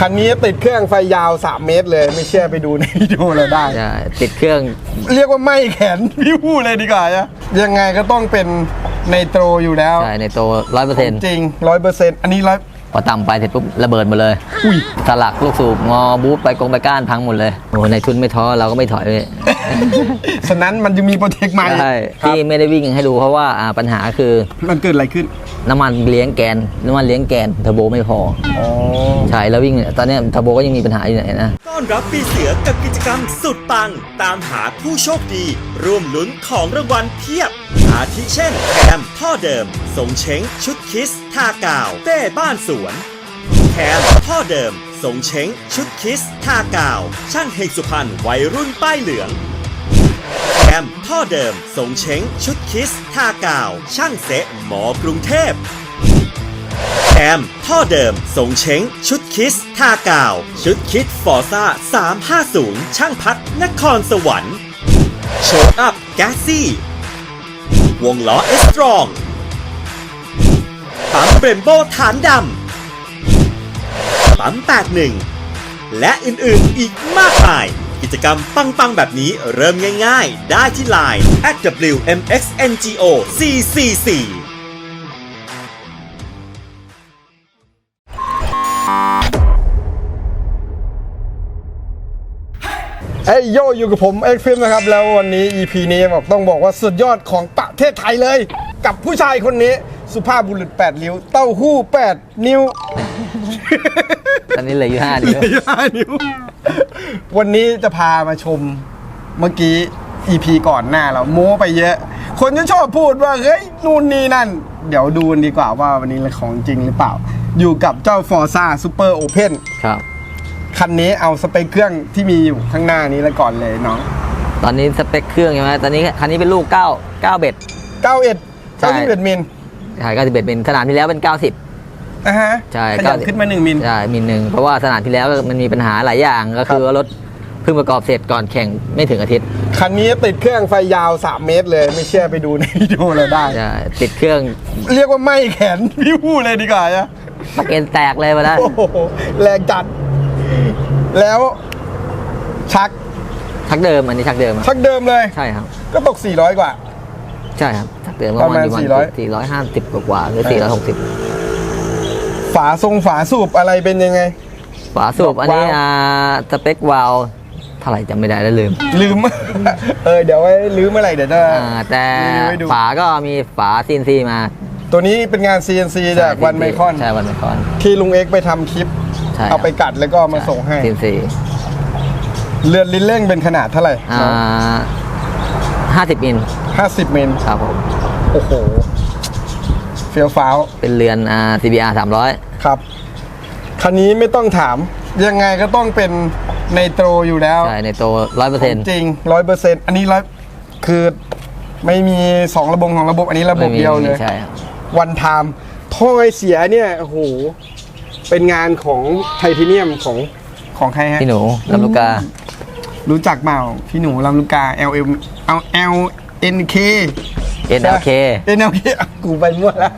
คันนี้ติดเครื่องไฟยาว 3 เมตรเลย ไม่เชื่อไปดูในวิดีโอเราได้ ใช่ติดเครื่อง เรียกว่าไหม่แขน พี่พูดเลยดีกว่านะยังไงก็ต้องเป็นในโตรอยู่แล้ว ใช่ในตัวร้อยเปอร์เซ็นต์จริงร้อยเปอร์เซ็นต์อันนี้ร้อย พอต่ำไปเสร็จปุ๊บระเบิดหมดเลยอุ้ยสลักลูกสูบงอบูทไปกงไปก้านพังหมดเลยโอ้ในทุนไม่ท้อเราก็ไม่ถอยเลยฉะนั้นมันจะมีโปรเทคใหม่ใช่ครับที่ไม่ได้วิ่งให้ดูเพราะว่าอ่าปัญหาคือมันเกิดอะไรขึ้น น้ำมันเลี้ยงแกนน้ำมันเลี้ยงแกนเทอร์โบไม่พออ๋อใช่แล้ววิ่งตอนเนี้ยเทอร์โบก็ยังมีปัญหาอยู่เนี่ยนะต้อนรับปีเสือกับกิจกรรมสุดปัง ตามหาผู้โชคดีร่วมลุ้นของรางวัลเพียบ อาทิเช่นแคมท่อเดิมทรงเช้งชุดคิสทากาวเต้บ้านสวนแคมท่อเดิมทรงเช้งชุดคิสทากาว ช่างเฮงสุพรรณวัยรุ่นป้ายเหลืองแคมท่อเดิมทรงเช้งชุดคิสทากาว ช่างเซะหมอกรุงเทพแอมท่อเดิมทรงเช้ง ชุดคิสทากาว ชุดคิดฟอร์ซ่า350 ช่างพัดนครสวรรค์โชว์อัพแกซี่ วงล้อเอสตรองปั๊มเบรมโบฐานดำปั๊ม81 และอื่นๆอีกมากมาย กิจกรรมปัง ๆ แบบนี้เริ่มง่าย ๆ ได้ที่ Line @WMXNGO CCC เอ้ยโยอยู่กับผมเอ็กฟิมนะครับ แล้ววันนี้ EP นี้บอกต้องบอกว่าสุดยอดของประเทศไทยเลย กับผู้ชายคนนี้สุภาพบุรุษ8นิ้ว เต้าหู้ 8 นิ้ว ตอนนี้เหลืออยู่ห้านิ้วห้านิ้ว วันนี้จะพามาชมเมื่อกี้ EP ก่อนหน้าเราโม้ไปเยอะ คนจะชอบพูดว่า เฮ้ย นู่นนี่นั่น เดี๋ยวดูกันดีกว่าว่าวันนี้ของจริงหรือเปล่า อยู่กับเจ้า Forza Super Open ครับ คันนี้เอาสเปคเครื่องที่มีอยู่ข้างหน้านี้แล้วก่อนเลยน้องตอนนี้สเปคเครื่องใช่ไหมตอนนี้คันนี้เป็นลูก9 9เบ็ด 91 ใช่ 91มิลใช่91เป็นสนามที่แล้วเป็น 90นะฮะใช่ขยับ90 ขึ้นมา 1มิลใช่มีหนึ่งเพราะว่าสนามที่แล้วมันมีปัญหาหลายอย่างก็คือครับว่ารถเพิ่งประกอบเสร็จก่อนแข่งไม่ถึงอาทิตย์คันนี้ติดเครื่องไฟยาว 3 เมตรเลย ไม่เชื่อไปดูในวิดีโอเราได้ ใช่ติดเครื่องเรียกว่าไหม่แขนพี่พูดเลยดีกว่านะปากเกนแตกเลยมาแล้วโอ้โหแรงจัด แล้วชักชักเดิมอันนี้ชักเดิมชักเดิมเลย ใช่ครับ ก็ตก 400 กว่า ใช่ครับชักเดิมประมาณอยู่400สี่ร้อยห้าสิบกว่าๆหรือสี่ร้อยหกสิบฝาทรงฝาสูบอะไรเป็นยังไง ฝาสูบอันนี้วาล์วอ่าสเปควาล์วเท่าไหร่จำไม่ได้แล้วลืม ลืม เออเดี๋ยวไว้ลืมเมื่อไหร่เดี๋ยวจะอ่าแต่รีวิวให้ดูฝาก็มีฝาซีนซีมา ตัวนี้เป็นงาน CNC จากวันไมคอนใช่วันไมคอนที่ลุงเอ็กซ์ไปทำคลิป ใช่เอาไปกัดแล้วก็มาส่งให้ซีนซีเลือดลิ้นเร่งเป็นขนาดเท่าไหร่อ่าห้าสิบมิลห้าสิบมิลครับผมโอ้โห เฟี้ยวฟ้าวเป็นเรือนอ่า CBR สามร้อยครับ คันนี้ไม่ต้องถาม ยังไงก็ต้องเป็นในโตรอยู่แล้ว ใช่ในตัวร้อยเปอร์เซ็นต์จริงร้อยเปอร์เซ็นต์อันนี้ร้อยคือไม่มีสองระบบของระบบอันนี้ระบบเดียวเลย ใช่ครับวันไทม์ถ้อยเสียเนี่ยโอ้โห เป็นงานของไทเทเนียมของของใครฮะพี่หนูลำลูกกา รู้จักเปล่าพี่หนูลำลูกกา L M L L N K NLK N L K กูไปมั่วแล้ว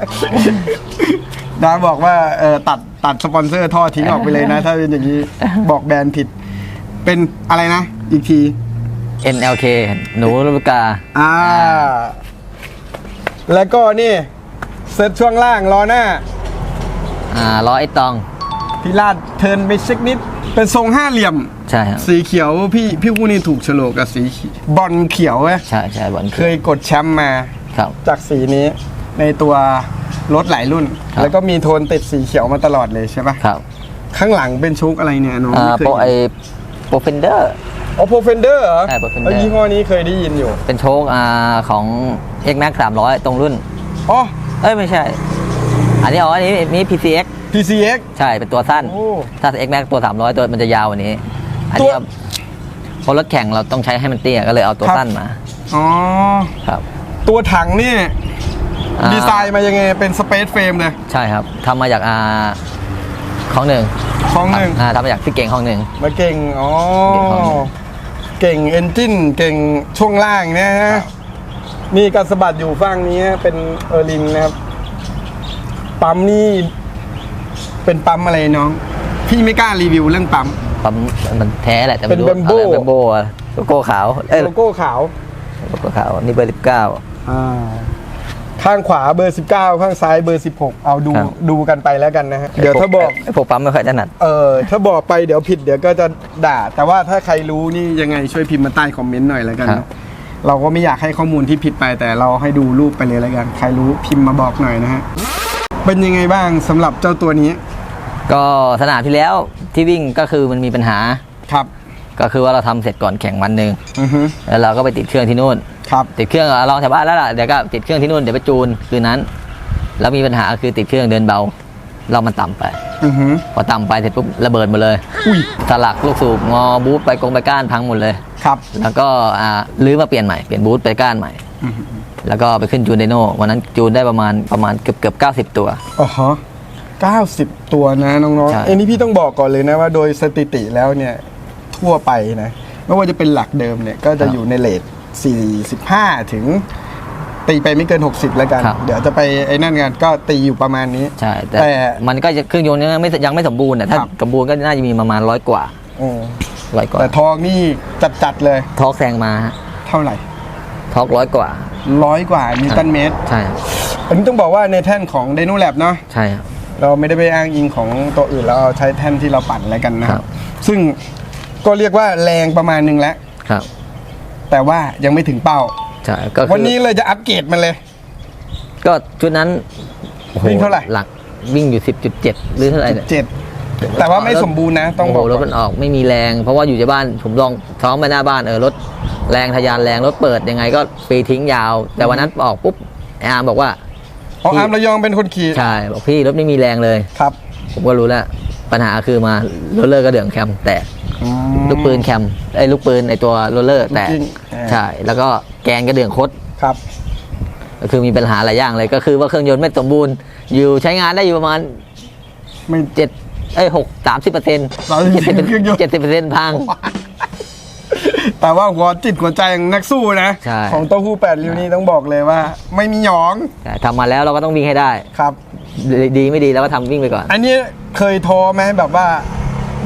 ดาบอกว่าเออตัดตัดสปอนเซอร์ท่อทิ้งออกไปเลยนะ ถ้าเป็นอย่างนี้บอกแบรนด์ผิด เป็นอะไรนะ อีกที NLK หนูลำลูกกา อ่า แล้วก็นี่เซ็ตช่วงล่างล้อหน้า อ่าล้อไอตองพิลาดเทิร์นไปสักนิด เป็นทรงห้าเหลี่ยม ใช่ครับสีเขียวพี่พี่ผู้นี่ถูกโฉลกกับสีเขียวบอลเขียวเว้ยใช่ใช่บอลเคยกดแชมป์มา ครับ จากสีนี้ในตัวรถหลายรุ่น ครับ แล้วก็มีโทนติดสีเขียวมาตลอดเลยใช่ปะครับข้างหลังเป็นโชคอะไรเนี่ยน้องอ่าไม่เคยโปรไอโปรเฟนเดอร์อ๋อโปรเฟนเดอร์เหรอใช่ Profender เอ้ยยี่ห้อนี้เคยได้ยินอยู่เป็นโชคอ่าของ X Max 300ตรงรุ่น อ๋อ เอ้ย ไม่ใช่ อันนี้อ๋ออันนี้นี่ PCX PCX ใช่เป็นตัวสั้น โอ้ ถ้า X Max ตัว 300 ตัวมันจะยาวกว่านี้ อันนี้ตัวเอาเพราะรถแข่งเราต้องใช้ให้มันเตี้ยก็เลยเอาตัวครับ สั้นมาอ๋อ ครับตัวถังนี่ อ่าดีไซน์มายังไงเป็นสเปซเฟรมเลย ใช่ครับทำมาจากอ่าของหนึ่งของหนึ่ง อ่าทำมาจากพี่เก่งของหนึ่ง มาเก่ง อ๋อ เก่งของหนึ่งเก่งเอนจินเก่งช่วงล่างเนะฮะ นี่การสะบัดอยู่ฝั่งนี้เป็นเออร์ลินนะครับ ปั๊มนี่เป็นปั๊มอะไรน้องฟพี่ไม่กล้ารีวิวเรื่องปั๊ม ปั๊มมันแท้แหละแต่ไม่รู้เป็น Bembo อะไร Bembo อะโลโก้ขาวเอ้ยโลโก้ขาว โลโก้ขาวนี่เบอร์สิบเก้า อ่า ข้างขวาเบอร์ 19 ข้างซ้ายเบอร์ 16 เอาดูครับ ดูกันไปแล้วกันนะฮะ เดี๋ยวถ้าบอกไอ้พวกปั๊มไม่ค่อยถนัด เออถ้าบอกไปเดี๋ยวผิดเดี๋ยวก็จะด่า แต่ว่าถ้าใครรู้นี่ยังไงช่วยพิมพ์มาใต้คอมเมนต์หน่อยแล้วกันครัเนบอะเราก็ไม่อยากให้ข้อมูลที่ผิดไปแต่เราให้ดูรูปไปเลยแล้วกัน ใครรู้พิมพ์มาบอกหน่อยนะฮะ เป็นยังไงบ้างสำหรับเจ้าตัวนี้ก็สนามที่แล้วที่วิ่งก็คือมันมีปัญหา ครับก็คือว่าเราทำเสร็จก่อนแข่งวันหนึ่งอือฮึแล้วเราก็ไปติดเครื่องที่นู่น ครับ ติดเครื่องอะลองแถวบ้านแล้วล่ะเดี๋ยวก็ติดเครื่องที่นู่นเดี๋ยวไปจูนคืนนั้น แล้วมีปัญหาคือติดเครื่องเดินเบาเรามันต่ำไป อือฮึพอต่ำไปเสร็จปุ๊บระเบิดหมดเลยอุ้ยสลักลูกสูบงอบูทไปกงไปก้านพังหมดเลย ครับ แล้วก็อ่าลื้อมาเปลี่ยนใหม่เปลี่ยนบูทไปก้านใหม่อือฮึ แล้วก็ไปขึ้นจูนไดโน่วันนั้นจูนได้ประมาณประมาณเกือบเกือบเก้าสิบตัวอ๋อฮะ90ตัวนะน้องใช่ๆเอ้นี่พี่ต้องบอกก่อนเลยนะว่าโดยสถิติแล้วเนี่ยทั่วไปนะไม่ว่าจะเป็นหลักเดิมเนี่ยก็จะอยู่ในเลท45 ถึง ตีไปไม่เกิน 60 แล้วกัน เดี๋ยวจะไปไอ้นั่นกันก็ตีอยู่ประมาณนี้ ใช่ แต่แต่มันก็จะเครื่องยนต์ยังไม่ยังไม่สมบูรณ์อะถ้าครับสมบูรณ์ก็น่าจะมีประมาณร้อยกว่าโอ้ร้อยกว่า แต่ทองนี่จัดๆเลย ทอกแซงมาฮะเท่าไหร่ ทอกร้อยกว่าร้อยกว่านิวตันเมตร ใช่ครับอันนี้ต้องบอกว่าในแท่นของ d y n o Lab เนาะใช่ครับ เราไม่ได้ไปอ้างอิงของตัวอื่นแล้วเอาใช้แท่นที่เราปั่นอะไรกันนะคครัรับบซึ่งก็เรียกว่าแรงประมาณหนึงแล้ว ครับแต่ว่ายังไม่ถึงเป้า ใช่ก็คือวันนี้เลยจะอัปเกรดมันเลย ก็ชุดนั้นโอ้โวิ่งเท่าไหร่ หลักวิ่งอยู่สิบจุดเจ็ดหรือเท่าไหร่เนี่ยเจ็ด แต่ว่าไม่สมบูรณ์นะ ต้องโอ้บโหอกรถก่อมันนออกไม่มีแรง เพราะว่าอยู่ในบ้านผมลองท้องไปหน้าบ้านเออรถแรงทะยานแรงรถเปิดยังไงก็ฟรีทิ้งยาว แต่วันนั้นออกปุ๊บไอ้อาร์มบอกว่าอ๋ออาร์มระยองเป็นคนขี่ใช่บอกพี่รถไม่มีแรงเลยครับ ผมก็รู้แล้วปัญหาคือมาโรลเลอร์กระเดื่องแคมแตกลูกปืนแคมไอ้ลูกปืนไอ้ตัวโรลเลอร์แตกลูกกิ้งอ่าใช่แล้วก็แกนกระเดื่องคดครับก็คือมีปัญหาหลายอย่างเลยก็คือว่าเครื่องยนต์ไม่สมบูรณ์ อยู่ใช้งานได้อยู่ประมาณไม่เจ็ด เอ้ยหกสามสิบเปอร์เซ็นต์30%เครื่องยนต์เจ็ดสิบเปอร์เซ็นต์พัง แต่ว่าหัวจิตหัวใจของนักสู้นะ ใช่ ของเต้าหู้แปดริ้วนี่ต้องบอกเลยว่า ไม่มีหยองใช่ทำมาแล้วเราก็ต้องวิ่งให้ได้ ครับดีดีไม่ดีเราก็ทำวิ่งไปก่อน อันนี้เคยท้อไหมแบบว่า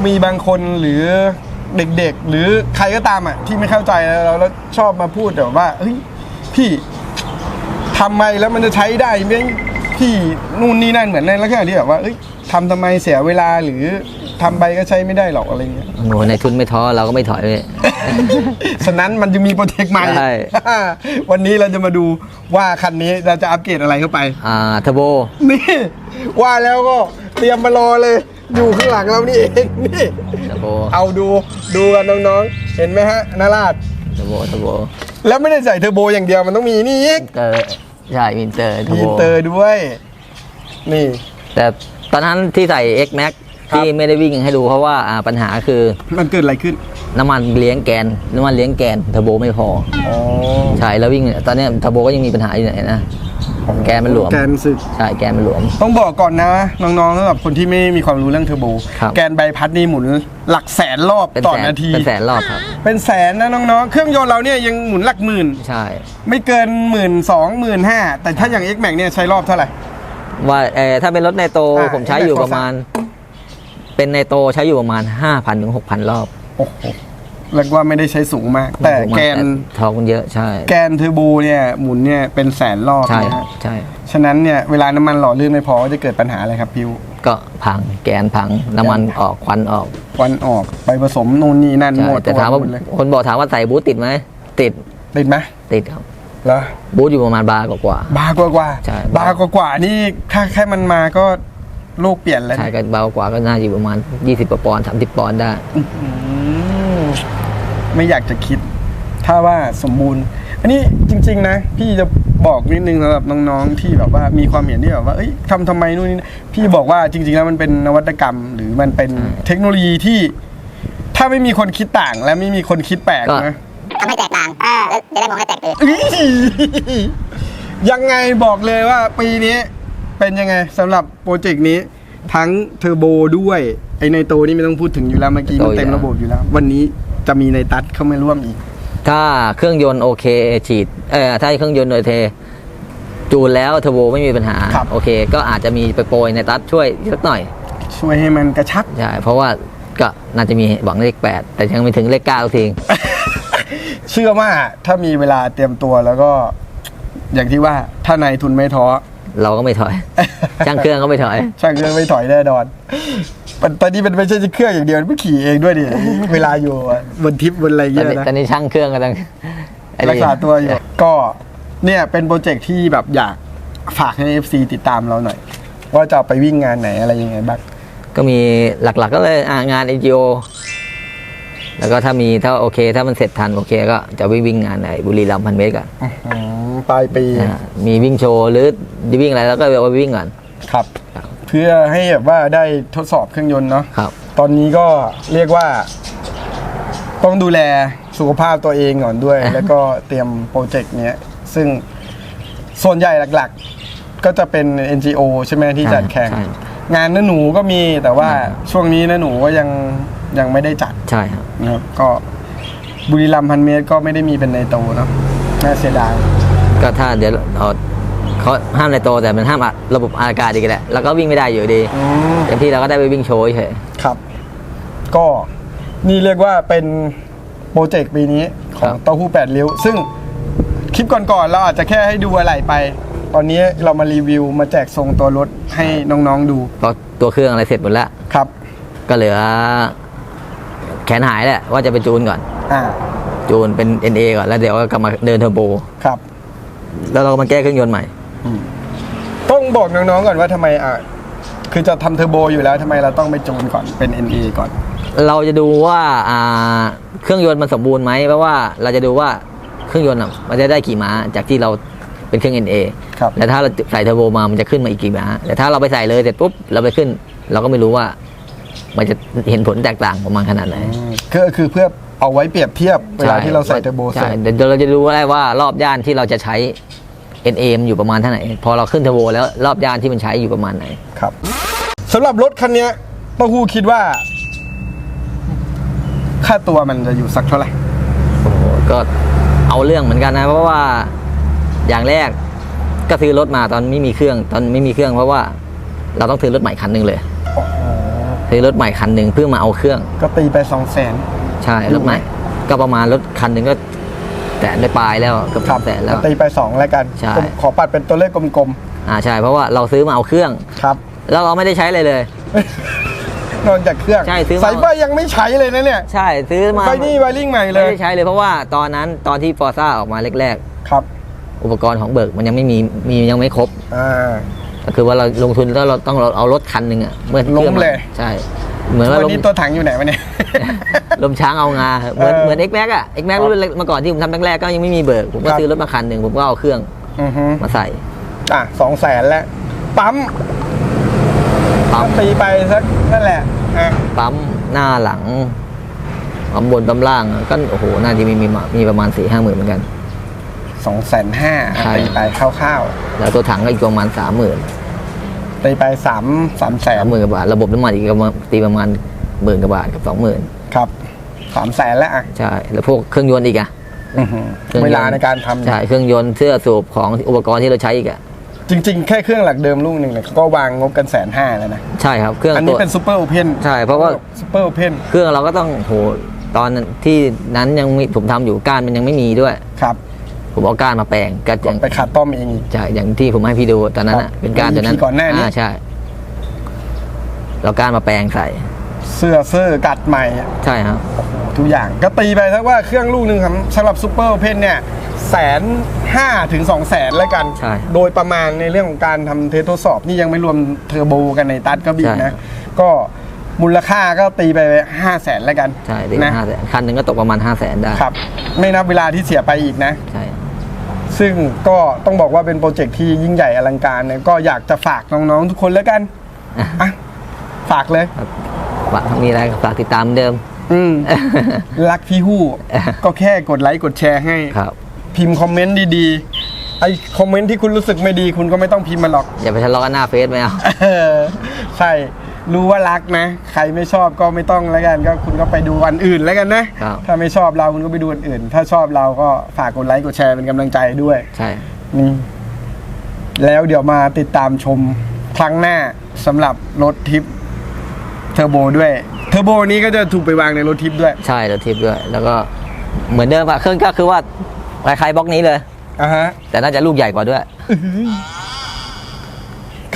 มีบางคนหรือเด็กๆ หรือใครก็ตามอะที่ไม่เข้าใจแล้วแล้วชอบมาพูดแบบว่าเฮ้ยพี่ทำไมแล้วมันจะใช้ได้ไหมพี่นู่นนี่นั่นเหมือนในลักษณะที่แบบว่าเอ้ย ทำทำไมเสียเวลาหรือทำไปก็ใช้ไม่ได้หรอกอะไรเงี้ย โอ้โหในทุนไม่ท้อเราก็ไม่ถอยเลย ฉะนั้นมันจะมีโปรเจกต์ใหม่ ใช่ วันนี้เราจะมาดูว่าคันนี้เราจะอัปเกรดอะไรเข้าไป อ่าเทอร์โบ นี่ ว่าแล้วก็เตรียมมารอเลย อยู่ข้างหลังเรานี่เองนี่เทอร์โบเอาดูดูกันน้องๆ เห็นไหมฮะนาราดเทอร์โบเทอร์โบแล้วไม่ได้ใส่เทอร์โบอย่างเดียวมันต้องมีนี่อีกเตอร์ใช่อินเตอร์เทอมีร์โบอินเตอร์ด้วย นี่แต่ ตอนนั้นที่ใส่ X Max ครับ ที่ไม่ได้วิ่งให้ดูเพราะว่าอ่าปัญหาคือมันเกิดอะไรขึ้นน้ำมันเลี้ยงแกนน้ำมันเลี้ยงแกนเทอร์โบไม่พออ๋อใช่แล้ววิ่งเนี่ยตอนเนี้ยเทอร์โบก็ยังมีปัญหาอยู่ไหนนะแกนมันหลวมแกนสึก ใช่แกนมันหลวม ต้องบอกก่อนนะ น้องๆสำหรับคนที่ไม่มีความรู้เรื่องเทอร์โบ ครับ แกนใบพัดนี่หมุนหลักแสนรอบเป็นต่อแสนนาที เป็นแสนรอบครับ เป็นแสนนะน้องๆ เครื่องยนต์เราเนี่ยยังหมุนหลักหมื่น ใช่ ไม่เกินหมื่นสองหมื่นห้าแต่ถ้าอย่าง X Max เนี่ยใช้รอบเท่าไหร่ ว่าเออถ้าเป็นรถในโตอ่าผมใช้อยู่ X Max ประมาณ เป็นในโตใช้อยู่ประมาณ5,000ถึง6,000รอบโอ้โหเรียกว่าไม่ได้ใช้สูงมาก แต่แกนทอกมันเยอะใช่ แกนเทอร์โบเนี่ยหมุนเนี่ยเป็นแสนรอบใช่นะครัฮะบใช่ ฉะนั้นเนี่ยเวลาน้ำมันหล่อลื่นไม่พอก็จะเกิดปัญหาอะไรครับพิวก็พังแกนพังน้ำมันออกควันออกควันออกไปผสมนู่นนี่นั่นใช่หมดแต่ถามว่าหมดเลยคนบอกถามว่าใส่บูทติดไหมติดติดไหมติดครับ เหรอบูทอยู่ประมาณบาร์กว่า บาร์กว่ากว่าใช่ บาร์กว่ากว่านี่ถ้าแค่มันมาก็โลกเปลี่ยนแล้วๆใช่นะก็เบากว่าก็น่าจะอยู่ประมาณ 20กว่าปอนด์30 ปอนด์ได้อืมไม่อยากจะคิด ถ้าว่าสมบูรณ์ อันนี้จริง ๆ นะ พี่จะบอกนิดนึงสำหรับน้องๆที่แบบว่ามีความเห็นที่แบบว่าเอ้ยทำทำไมนู่นนี่นั่นพี่บอกว่าจริง ๆ แล้วมันเป็นนวัตกรรม หรือมันเป็นเทคโนโลยีที่ ถ้าไม่มีคนคิดต่างและไม่มีคนคิดแปลกก็นะ ทำให้แตกต่างอ่าแล้วจะได้มองให้แตกตื่นอื้อยังไงบอกเลยว่าปีนี้เป็นยังไงสำหรับโปรเจกต์นี้ ทั้งเทอร์โบด้วยไอในโตนี่ไม่ต้องพูดถึงอยู่แล้วเมื่อกี้มันเต็มระบบอยู่แล้ว วันนี้จะมีในตัดเข้ามาร่วมอีก ถ้าเครื่องยนต์โอเคฉีดเออถ้าเครื่องยนต์โดยเทจูนแล้วเทอร์โบไม่มีปัญหา ครับ โอเค ก็อาจจะมีไปโปรยในตัดช่วยสักหน่อยช่วยให้มันกระชับ ใช่เพราะว่าก็น่าจะมีหวังเลขแปดแต่ยังไม่ถึงเลขเก้าทุกที เชื่อว่าถ้ามีเวลาเตรียมตัวแล้วก็ อย่างที่ว่าถ้านายทุนไม่ท้อ เราก็ไม่ถอย ช่างเครื่องก็ไม่ถอย ช่างเครื่องไม่ถอยแน่นอนมันตอนนี้มันไม่ใช่เครื่องอย่างเดียวมันขี่เองด้วยดิเวลาอยู่บนทริปบนอะไรตอนเงี้ยนี้นะ ตอนนี้ช่างเครื่องก็ต้องไอ้นี่รักษาตัวอยู่ ก็เนี่ยเป็นโปรเจกต์ที่แบบอยากฝากให้ FC ติดตามเราหน่อย ว่าจะเอาไปวิ่งงานไหนอะไรยังไงบ้าง ก็มีหลักๆก็เลยอะงาน NGO แล้วก็ถ้ามีถ้าโอเค ถ้ามันเสร็จทันโอเคก็จะวิ่งวิ่งงานไหนบุรีรัมย์พันเมตรก่อนอืมปลายปีอะมีวิ่งโชว์หรือจะวิ่งอะไรแล้วก็เอาไปวิ่งก่อน ครับ ครับเพื่อให้แบบว่าได้ทดสอบเครื่องยนต์เนาะครับ ตอนนี้ก็เรียกว่า ต้องดูแลสุขภาพตัวเองก่อนด้วย แล้วก็เตรียมโปรเจกต์เนี้ย ซึ่งส่วนใหญ่หลักๆ ก็จะเป็น NGO ใช่ไหมที่จัดแข่ง ใช่ งานน้าหนูก็มีแต่ว่าช่วงนี้น้าหนูก็ยัง ยังไม่ได้จัดใช่ครับนะครับก็บุรีรัมย์พันเมตรก็ไม่ได้มีเป็นในโตเนาะน่าเสียดายก็ถ้าเดี๋ยวเอาเขาห้ามในโตแต่มันห้ามอะระบบอากาศดีกันแหละแล้วก็วิ่งไม่ได้อยู่ดีอืมเต็มที่เราก็ได้ไปวิ่งโชว์เฉยครับ ก็นี่เรียกว่าเป็นโปรเจกต์ปีนี้ของเต้าหู้แปดริ้ว ซึ่งคลิปก่อนๆเราอาจจะแค่ให้ดูอะไรไป ตอนนี้เรามารีวิวมาแจกทรงตัวรถให้น้องๆดูเพราะตัวเครื่องอะไรเสร็จหมดแล้ว ครับ ก็เหลือ แขนหายแหละว่าจะไปจูนก่อน อ่าจูนเป็น NA ก่อนแล้วเดี๋ยวก็กลับมาเดินเทอร์โบ ครับแล้วเราก็มาแก้เครื่องยนต์ใหม่ ต้องบอกน้องๆก่อนว่าทำไมอะคือจะทำเทอร์โบอยู่แล้วทำไมเราต้องไปจูนก่อนเป็น NA ก่อน เราจะดูว่าอ่าเครื่องยนต์มันสมบูรณ์ไหมเพราะว่าเราจะดูว่าเครื่องยนต์อะมันจะได้กี่ม้าจากที่เราเป็นเครื่อง NA ครับ แล้วถ้าเราใส่เทอร์โบมามันจะขึ้นมาอีกกี่ม้าแต่ถ้าเราไปใส่เลยเสร็จปุ๊บเราไปขึ้น เราก็ไม่รู้ว่า มันจะเห็นผลแตกต่างประมาณขนาดไหนก็คือเพื่อเอาไว้เปรียบเทียบเวลาที่เราใส่เทอร์โบเสร็ใช่จเดี๋ยวเราจะดูได้ว่ารอบย่านที่เราจะใช้ NA มันอยู่ประมาณเท่าไหร่พอเราขึ้นเทอร์โบแล้วรอบย่านที่มันใช้อยู่ประมาณไหนครับสำหรับรถคันเนี้ยเต้าหู้คิดว่า ค่าตัวมันจะอยู่สักเท่าไหร่โอ้โหก็เอาเรื่องเหมือนกันนะ เพราะว่าอย่างแรกก็ซื้อรถมาตอนไม่มีเครื่อง ตอนไม่มีเครื่องเพราะว่าเราต้องซื้อรถใหม่คันหนึ่งเลย ซื้อรถใหม่คันหนึ่งเพื่อมาเอาเครื่อง ก็ตีไปสองแสน ใช่อยู่รถใหม่ไหมก็ประมาณรถคันหนึ่งก็แตะได้ปลายแล้วเกือบสองแสนแล้วตีไปสองแล้วกันใช่ผมขอปัดเป็นตัวเลขกลมอ่าใช่เพราะว่าเราซื้อมาเอาเครื่องๆครับแล้วเราไม่ได้ใช้อะไรเลยนอกจากเครื่องใช่ซื้อมาสายไฟยังไม่ใช้เลยนะเนี่ยใช่ซื้อมาไฟนี่ไวริ่งใหม่เลไม่ยได้ใช้เลยเพราะว่าตอนนั้นตอนที่ฟอร์ซ่าออกมาแรกครับๆอุปกรณ์ของเบิร์กมันยังไม่มีมียังไม่ครบอ่าก็ คือว่าเราลงทุนแล้วเราต้องเราเอารถคันหนึ่งอะเมื่อล้มครื่องนเลย ใช่ เหมือนว่าวันลมนี้ตัวถังอยู่ไหนวะเนี่ยลมช้างเอางา เหมือนเออเหมือน X Max อะ X Max ครับรุ่นเมื่อก่อนที่ผมทำแรกๆก็ยังไม่มีเบิร์กผมก็ครับซื้อรถมาคันหนึ่งผมก็เอาเครื่องอือฮึมาใส่ อะสองแสนแล้ว ปั๊มปั๊มตีไปสักนั่นแหละอะปั๊มหน้าหลังปั๊มบนปั๊มล่างอะก็โอ้โหน่าจะมีมีมีประมาณสี่ห้าหมื่นเหมือนกัน สองแสนห้าใช่ ตีไปคร่าวแล้วตัวถังก็อีกประมาณสามหมื่นๆตีไปสามสามแสนสามหมื่นกว่าบาท ระบบน้ำมันอีกประมาณตีประมาณหมื่นกว่าบาทกับสองหมื่นครับสามแสนแล้วอะใช่ แล้วพวกเครื่องยนต์อีกอะอื้อหือเครื่องยนต์เวลาในการทำ ใช่ เครื่องยนต์เสื้อสูบของอุปกรณ์ที่เราใช้อีกอะจริงๆ แค่เครื่องหลักเดิมลูกหนึ่งเนี่ยเขาก็วางงบกันแสนห้าแล้วนะ ใช่ครับ เครื่องอันนี้ตัวเป็นซูเปอร์โอเพนใช่ เพราะว่าซูเปอร์โอเพนเครื่องเราก็ต้องโหตอนที่นั้นยังไม่ผมทำอยู่ก้านมันยังไม่มีด้วย ครับ ผมเอาก้านมาแปลงก็อย่างไปขัดต้อมเองอีก ใช่อย่างที่ผมให้พี่ดูตอนนั้นครัอะบเป็นก้านตัวนั้น EP ก่อนหน้านี้ ใช่เราก้านมาแปลงใส่ เสื้อเสื้อกัดใหม่ใช่ครับ ทุกอย่างก็ตีไปสักว่าเครื่องลูกหนึ่งครับสำหรับซูเปอร์โอเพนเนี่ยแสนห้าถึงสองแสนแล้วกัน ใช่โดยประมาณในเรื่องของการทำเทสทดสอบ นี่ยังไม่รวมเทอร์โบกันในตัดก็บีกใช่ นะ ก็มูลค่าก็ตีไปห้าแสนแล้วกันใช่ถึงนะห้าแสนคันหนึ่งก็ตกประมาณห้าแสนได้ครับ ไม่นับเวลาที่เสียไปอีกนะ ใช่ ซึ่งก็ต้องบอกว่าเป็นโปรเจกต์ที่ยิ่งใหญ่อลังการเนี่ยก็อยากจะฝากน้องๆทุกคนแล้วกันอะฝากเลยฝากมีอะไรก็ฝากติดตามเหมือนเดิม อืมรักพี่ฮู้ ก็แค่กดไลค์กดแชร์ให้ครับ พิมพ์คอมเมนต์ดีๆไอคอมเมนต์ที่คุณรู้สึกไม่ดี คุณก็ไม่ต้องพิมพ์มาหรอก อย่าไปทะเลาะกันหน้าเฟซไม่เอาเออใช่ รู้ว่ารักนะ ใครไม่ชอบก็ไม่ต้องแล้วกัน ก็คุณก็ไปดูวันอื่นแล้วกันนะ ครับ ถ้าไม่ชอบเราคุณก็ไปดูวันอื่น ถ้าชอบเราก็ฝากกดไลค์กดแชร์เป็นกำลังใจด้วยใช่นี่แล้วเดี๋ยวมาติดตามชมครั้งหน้าสำหรับรถทริปเทอร์โบด้วย เทอร์โบนี้ก็จะถูกไปวางในรถทิปด้วยใช่รถทิปด้วย แล้วก็เหมือนเดิมอะเครื่องก็คือว่าคล้ายๆบล็อกนี้เลย อะฮะ แต่น่าจะลูกใหญ่กว่าด้วย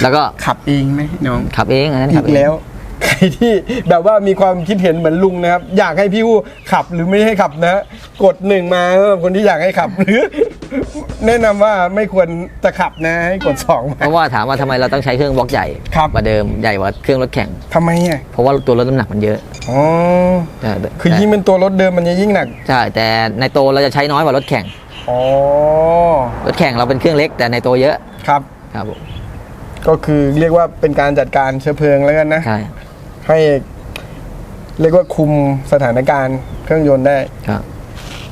แล้วก็ขับเองไหมน้องขับเองอันนั้นอีขับกเองแล้ว ใครที่แบบว่ามีความคิดเห็นเหมือนลุงนะครับ อยากให้พี่วู้ขับหรือไม่ให้ขับนะ กดหนึ่งมาสำหรับคนที่อยากให้ขับ หรือ แนะนำว่าไม่ควรจะขับนะให้กดสองมา เพราะว่าถามว่าทำไมเราต้องใช้เครื่องบล็อกใหญ่ครับ กว่าเดิมใหญ่กว่าเครื่องรถแข่ง ทำไมอะเพราะว่าตัวรถน้ำหนักมันเยอะอ๋อใช่คือยิ่งเป็นตัวรถเดิมมันจะยิ่งหนักใช่แต่ในโตเราจะใช้น้อยกว่ารถแข่ง อ๋อรถแข่งเราเป็นเครื่องเล็กแต่ในโตเยอะครับ ครับผม ก็คือเรียกว่าเป็นการจัดการเชื้อเพลิงแล้วกันนะใช่ให้เรียกว่าคุมสถานการณ์เครื่องยนต์ได้ ครับ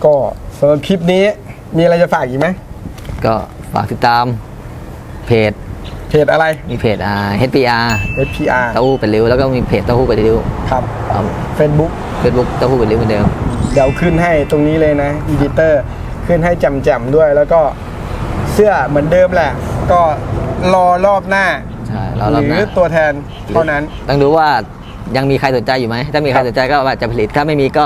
ก็สำหรับคลิปนี้มีอะไรจะฝากอีกไหมก็ฝากติดตามเพจ เพจอะไร มีเพจอ่า HPR SPR เต้าหู้เป็นริ้วแล้วก็มีเพจเต้าหู้เป็นริ้วครับ ครับ Facebook เฟซบุ๊กเต้าหู้เป็นริ้วเหมือนเดิม เดี๋ยวขึ้นให้ตรงนี้เลยนะอีดิเตอร์ขึ้นให้แจ่มๆด้วยแล้วก็ เสื้อเหมือนเดิมแหละ ก็รอรอบหน้า ใช่เราหเรารือตัวแทนเท่านั้น ต้องดูว่ายังมีใครสนใจอยู่ไหม ถ้ามีใครสนใจก็ว่าจะผลิตถ้าไม่มีก็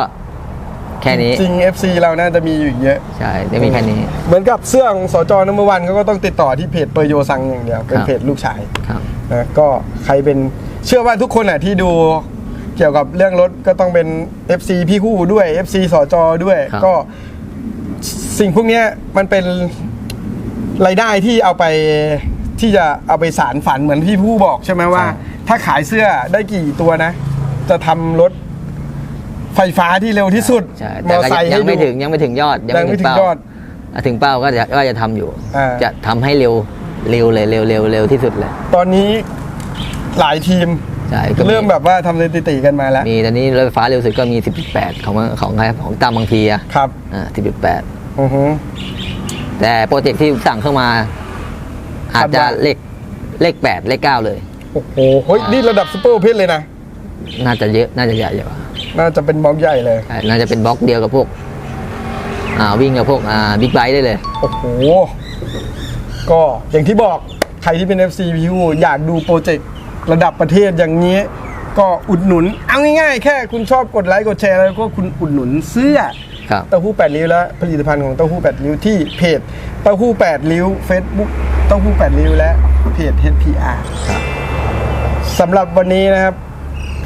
แค่นี้จริง FC เราน่าจะมีอยู่อีกเยอะ ใช่จะมีแค่นี้ เหมือนกับเสื้อของสจนัมเบอร์วันเขาก็ต้องติดต่อที่เพจเปอร์โยซังอย่างเดียว เป็นครับเพจลูกชายครับ นะก็ใครเป็นเชื่อว่าทุกคนอะที่ดูเกี่ยวกับเรื่องรถก็ต้องเป็น FC พี่คู่ด้วย FC สจด้วย ครับ ก็สิ่งพวกเนี้ยมันเป็น รายได้ที่เอาไปที่จะเอาไปสารฝันเหมือนที่ผู้บอกใช่ไหมว่าถ้าขายเสื้อได้กี่ตัวนะ จะทำรถไฟฟ้าที่เร็วที่สุดใช่มแต่อก็ไซค์ยัให้งไม่ดู ถึงยังไม่ถึงยอดยังไม่ถึงเป้ายอดถ้าถึงเป้าก็จะก็จะทำอยู่ อ่า จะทำให้เร็วเร็วเลยเร็วเร็วเร็วที่สุดเลยตอนนี้หลายทีม ใช่ก็เริ่มแบบว่าทำสถิติกันมาแล้ว มีตอนนี้รถไฟฟ้าเร็วสุดก็มี 10.8 ของของใครของตามบางพีอะครับ อ่า10.8 อือฮึ แต่โปรเจกต์ที่สั่งเข้ามา อาจจะคาดว่าเลขเลข8เลข9เลย โอ้โหเฮ้ยนี่ระดับซูเปอร์เพชเลยนะ น่าจะเยอะน่าจะใหญ่กว่าน่าจะเป็นบล็อกใหญ่เลยใช่น่าจะเป็นบล็อกเดียวกับพวก อ่าวิ่งกับพวกอ่าบิ๊กไบค์ได้เลย โอ้โห ก็อย่างที่บอกใครที่เป็น FC พิวอยากดูโปรเจกต์ระดับประเทศอย่างนี้ ก็อุดหนุน เอาง่ายๆ แค่คุณชอบกดไลค์กดแชร์แล้วก็คุณอุดหนุนเสื้อ ครับเต้าหู้8ริ้วและผลิตภัณฑ์ของเต้าหู้8ริ้วที่เพจเต้าหู้8ริ้ว Facebook เต้าหู้8ริ้วและเพจ HPR ครับสำหรับวันนี้นะครับ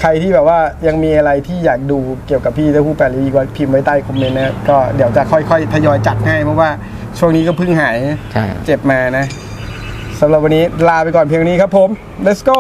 ใครที่แบบว่ายังมีอะไรที่อยากดูเกี่ยวกับพี่เต้าหู้8ริ้วก็พิมพ์ไว้ใต้คอมเมนต์นะก็เดี๋ยวจะค่อยๆทยอยจัดให้เพราะว่าช่วงนี้ก็เพิ่งหายใช่เจ็บมานะสำหรับวันนี้ลาไปก่อนเพียงนี้ครับผม let's go